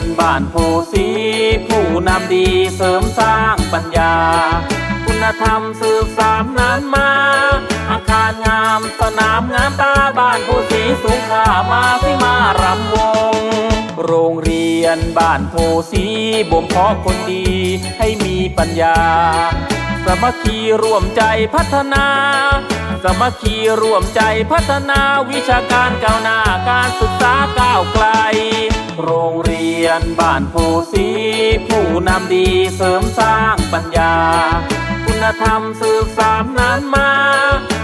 นบ้านโพสีผู้นำดีเสริมสร้างปัญญา คุณธรรมสืบสามนานมา อาคารงามสนามงามตาบ้านผู้สีสูงค่ามาสิมารำวง โรงเรียนบ้านโพสีบ่มเพาะคนดีให้มีปัญญาสามัคคีร่วมใจพัฒนา สามัคคีร่วมใจพัฒนาวิชาการก้าวหน้าการศึกษาก้าวไกล โรงเรียนบ้านโพสีผู้นำดีเสริมสร้างปัญญา คุณธรรมสืบสามนานมา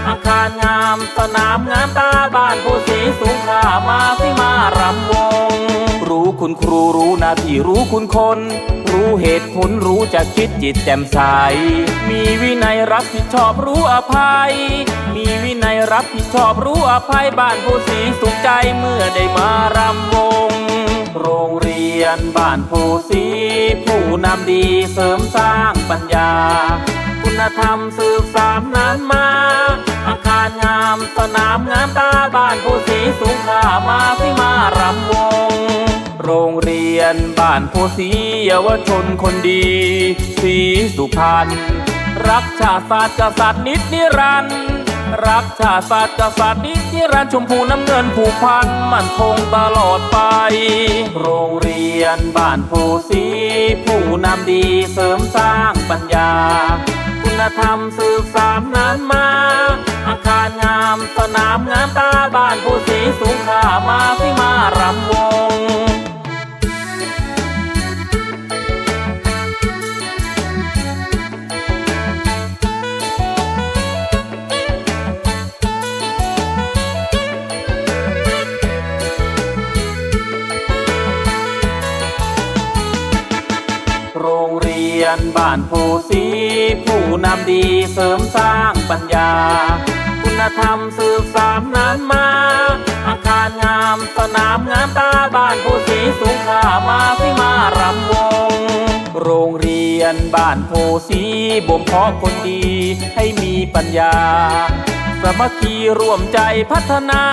อาคารงามสนามงามตาบ้านผู้สีสูงค่ามาสิมารำวง คุณครูรู้นาที่รู้คุณคน รู้เหตุผลรู้จะคิดจิตแจ่มใส มีวินัยรับผิดชอบรู้อภัย มีวินัยรับผิดชอบรู้อภัยบ้านผู้สีสุขใจเมื่อได้มารำวง โรงเรียนบ้านผู้สีผู้นำดีเสริมสร้างปัญญา คุณธรรมสืบสามนานมาอาคารงามสนามงามตาบ้านผู้สีสูงค่ามาสิมารำวง นบ้านผู้สีเยาวชนคนดีสีสุพรรณรักชาติศาสตร์กษัตริย์นิดนิรันดร์รักชาติศาสตร์กษัตริย์นิดนิรันดร์ชมพูน้ำเงินผูกพันมั่นคงตลอดไป โรงเรียนบ้านผู้สีผู้นำดีเสริมสร้างปัญญา คุณธรรมสืบสามนานมาอาคารงามสนามงามตาบ้านผู้สีสูงค่ามาสิมารำวง ยนบ้านผู้สีผู้นำดีเสริมสร้างปัญญา คุณธรรมสืบสามนานมา อาคารงามสนามงามตาบ้านผู้สีสูงค่ามาสิมารำวง โรงเรียนบ้านโพสีบ่มเพาะคนดีให้มีปัญญา สมัคคีร่วมใจพัฒนา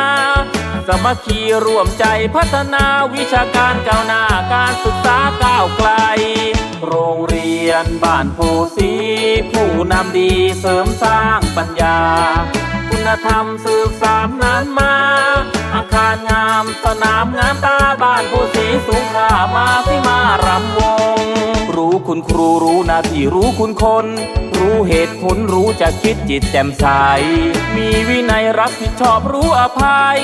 สมัคคีร่วมใจพัฒนาวิชาการก้าวหน้าการศึกษาก้าวไกล โรงเรียนบ้านโพสี ผู้นำดีเสริมสร้างปัญญา คุณธรรมสืบสามนานมา อาคารงามสนามงามตาบ้านผู้สีสูงค่ามาสิมารำวง ครูรู้นาที่รู้คุณคน รู้เหตุผลรู้จะคิดจิตแจ่มใส มีวินัยรับผิดชอบรู้อภัย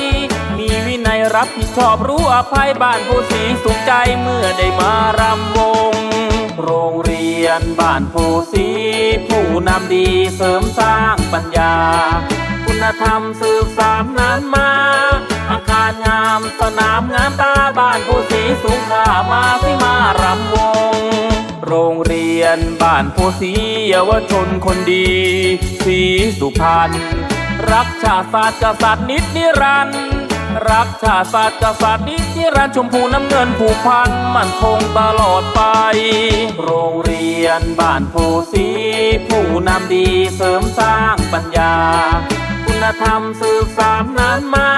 มีวินัยรับผิดชอบรู้อภัยบ้านผู้สีสุขใจเมื่อได้มารำวง โรงเรียนบ้านผู้สีผู้นำดีเสริมสร้างปัญญา คุณธรรมสืบสามนานมาอาคารงามสนามงามตาบ้านผู้สีสูงค่ามาสิมารำวงโรง นบ้านผู้สีเยาวชนคนดีสีสุพรรณรักชาติศาสตร์กษัตริย์นิดนิรันดร์รักชาติศาสตร์กษัตริย์นิดนิรันดร์ชมพูน้ำเงินผูกพันมั่นคงตลอดไป โรงเรียนบ้านผู้สีผู้นำดีเสริมสร้างปัญญา คุณธรรมสืบสามนานมา